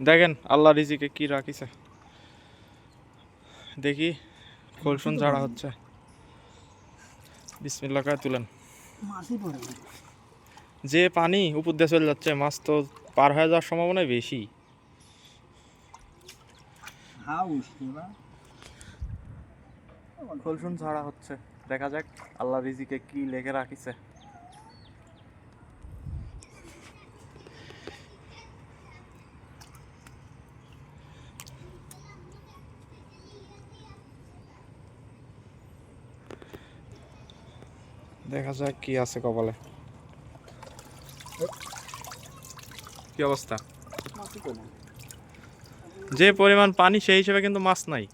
দেখেন আল্লাহ রিজিকে কি রাখিছে। দেখি কলসুন ঝাড়া হচ্ছে। বিসমিল্লা করে তুলেন। যে পানি উপর দিয়ে চলে যাচ্ছে মাছ তো পার হয়ে যাওয়ার সম্ভাবনা বেশি। কলসুন ঝাড়া হচ্ছে। দেখা যাক আল্লাহ রিজিকে কি লেগে রাখিছে। দেখা যাক কি আছে কপালে। কি অবস্থা? যে পরিমাণ পানি সেই হিসেবে কিন্তু মাছ নাই।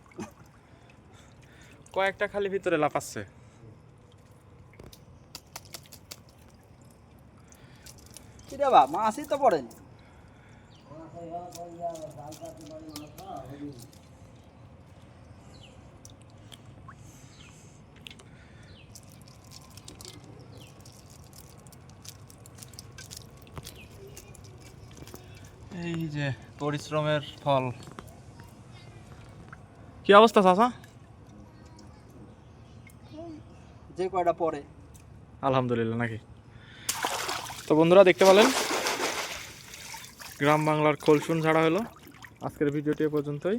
কয়েকটা খালি ভিতরে লাফাচ্ছে। মাছই তো পড়েনি। এই যে পরিশ্রমের ফল। কি অবস্থা চাচা? যে কয়টা পরে। আলহামদুলিল্লাহ নাকি? তো বন্ধুরা দেখতে পালেন? গ্রাম বাংলার খোলসুন ছাড়া হলো। আজকের ভিডিওটি এ পর্যন্তই।